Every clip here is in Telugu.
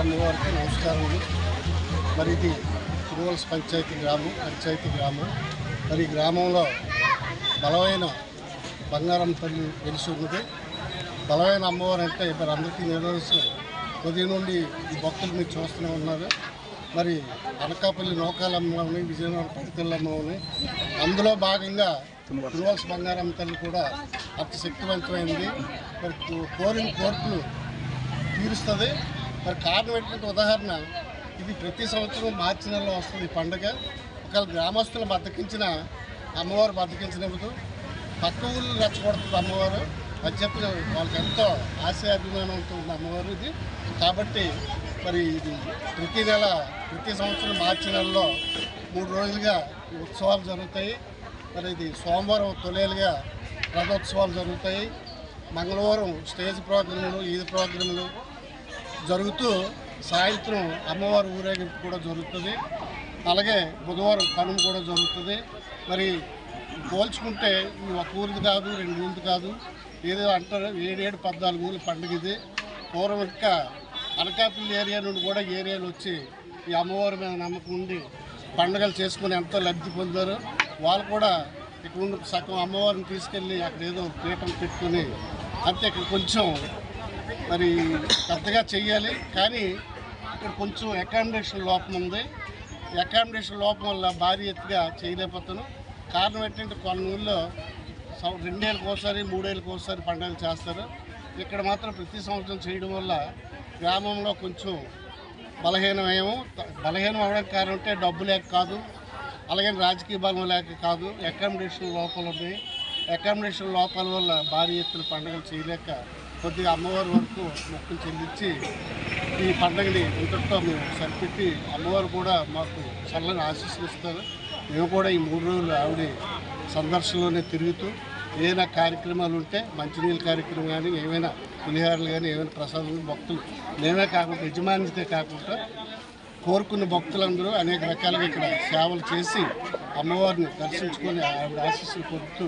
అందరికీ నమస్కారం మరి ఇది తిరువల్స్ పంచాయతీ గ్రామం పంచాయతీ గ్రామం. మరి గ్రామంలో బలమైన బంగారం తల్లి తెలిసి ఉన్నది. బలమైన అమ్మవారు అంటే మరి అందరికీ నిర్వహించిన ఉదయం నుండి ఈ భక్తులు మీరు చూస్తూనే ఉన్నారు. మరి అనకాపల్లి నౌకాలమ్మలోని విజయనగరం పడితెల్లమ్మని అందులో భాగంగా తిరువల్స్ బంగారం తల్లి కూడా అతి శక్తివంతమైంది. మరి కోరిన కోర్టులు తీరుస్తుంది. మరి కారణం ఏంటంటే ఉదాహరణ ఇది ప్రతి సంవత్సరం మార్చి నెలలో వస్తుంది ఈ పండుగ. ఒకవేళ గ్రామస్తులు బతికించిన అమ్మవారు బతికించినప్పుడు పక్క ఊళ్ళు రెచ్చగొడుతుంది అమ్మవారు. అది చెప్పిన వాళ్ళకి ఎంతో ఆశయాభిమానంతో ఉన్న అమ్మవారు ఇది. కాబట్టి మరి ఇది ప్రతి నెల ప్రతి సంవత్సరం మార్చి నెలలో మూడు రోజులుగా ఉత్సవాలు జరుగుతాయి. మరి ఇది సోమవారం తొలేలుగా రథోత్సవాలు జరుగుతాయి. మంగళవారం స్టేజ్ ప్రోగ్రాములు ఈద్ ప్రోగ్రాములు జరుగుతూ సాయంత్రం అమ్మవారి ఊరేగింపు కూడా జరుగుతుంది. అలాగే బుధవారం కనుమ కూడా జరుగుతుంది. మరి పోల్చుకుంటే ఈ ఒక ఊరిది కాదు రెండు ఊరిది కాదు. ఏదో అంటారు ఏడేడు పద్నాలుగు ఊళ్ళ పండుగ ఇది. పూర్వం ఇంకా అనకాపల్లి ఏరియా నుండి కూడా ఏరియాలు వచ్చి ఈ అమ్మవారి మీద నమ్మకం ఉండి పండుగలు చేసుకుని ఎంతో లబ్ధి పొందారు. వాళ్ళు కూడా ఇక్కడ ఉన్న సగం అమ్మవారిని తీసుకెళ్ళి అక్కడ ఏదో పీఠం పెట్టుకుని అంతే ఇక్కడ కొంచెం మరి పెద్దగా చెయ్యాలి. కానీ ఇక్కడ కొంచెం అకామిడేషన్ లోపం ఉంది. అకామిడేషన్ లోపం వల్ల భారీ ఎత్తుగా చేయలేకపోతాను కారణం ఏంటంటే కొన్ని ఊళ్ళో సం- రెండేళ్ళకి ఒకసారి మూడేళ్ళకి ఒకసారి పండుగలు చేస్తారు. ఇక్కడ మాత్రం ప్రతి సంవత్సరం చేయడం వల్ల గ్రామంలో కొంచెం బలహీనమేమో. బలహీనం అవడానికి కారణం అంటే డబ్బు లేక కాదు. అలాగే రాజకీయ బలం లేక కాదు. అకామిడేషన్ లోపాలు ఉన్నాయి. అకామిడేషన్ లోపాల వల్ల భారీ ఎత్తున పండుగలు చేయలేక కొద్దిగా అమ్మవారి వరకు మొక్కులు చెల్లించి ఈ పండుగని ఇంతటితో మేము సరిపెట్టి అమ్మవారు కూడా మాకు చల్లని ఆశీస్సులు ఇస్తారు. మేము కూడా ఈ మూడు రోజులు ఆవిడ సందర్శనలోనే తిరుగుతూ ఏదైనా కార్యక్రమాలు ఉంటే మంచినీళ్ళ కార్యక్రమం కానీ ఏమైనా పులిహారలు కానీ ఏమైనా ప్రసాదాలు భక్తులు మేమే కాకుండా యజమానితే కాకుండా కోరుకున్న భక్తులందరూ అనేక రకాలుగా ఇక్కడ సేవలు చేసి అమ్మవారిని దర్శించుకొని ఆవిడ ఆశీస్సులు పొందుతూ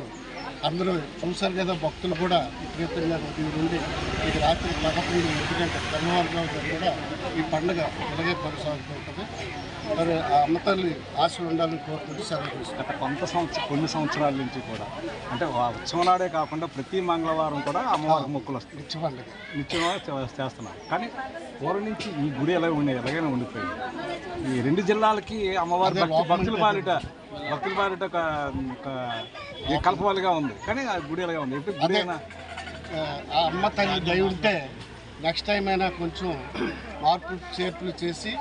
అందరూ చూశారు కదా భక్తులు కూడా విపరీతంగా నుండి ఇక రాత్రి పదకొండు ఒంటి గంట కూడా ఈ పండుగ ఇలాగే కొనసాగుతూ ఉంటుంది మరి ఆ అమ్మతల్లి ఆశలు ఉండాలని కోరుకుంటూ సెలవు గత కొంత సంవత్సరం కొన్ని సంవత్సరాల నుంచి కూడా అంటే ఆ ఉత్సవం నాడే కాకుండా ప్రతి మంగళవారం కూడా అమ్మవారికి మొక్కులు వస్తాయి. నిత్య పండుగ. నిత్యంగా చే- చేస్తున్నారు. కానీ పూర్వం నుంచి ఈ గుడి ఎలా ఉండే ఎలాగైనా ఉండిపోయింది. ఈ రెండు జిల్లాలకి అమ్మవారి భక్తుల పాలిట భక్తుల పాలిట ఒక కల్పవాలుగా ఉంది. కానీ ఆ గుడి ఎలాగా ఉంది. ఎప్పుడు గుడి అయినా ఆ అమ్మ తల్లి దయ ఉంటే నెక్స్ట్ టైం అయినా కొంచెం మార్పు చేర్పులు చేసి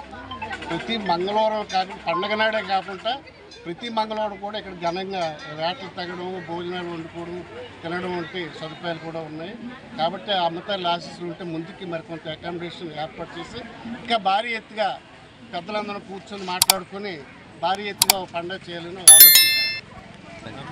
ప్రతి మంగళవారం కాకుండా పండగ నాడే కాకుండా ప్రతి మంగళవారం కూడా ఇక్కడ ఘనంగా వేటలు తగ్గడం భోజనాలు వండుకోవడం తినడం వంటి సదుపాయాలు కూడా ఉన్నాయి. కాబట్టి ఆ అమ్మతల్లి ఆశీస్సులు ఉంటే ముందుకి మరికొంత అకామిడేషన్ ఏర్పాటు చేసి ఇంకా భారీ ఎత్తుగా పెద్దలందరూ కూర్చొని మాట్లాడుకొని భారీ ఎత్తుగా పండుగ చేయాలని ఆలోచిస్తున్నాం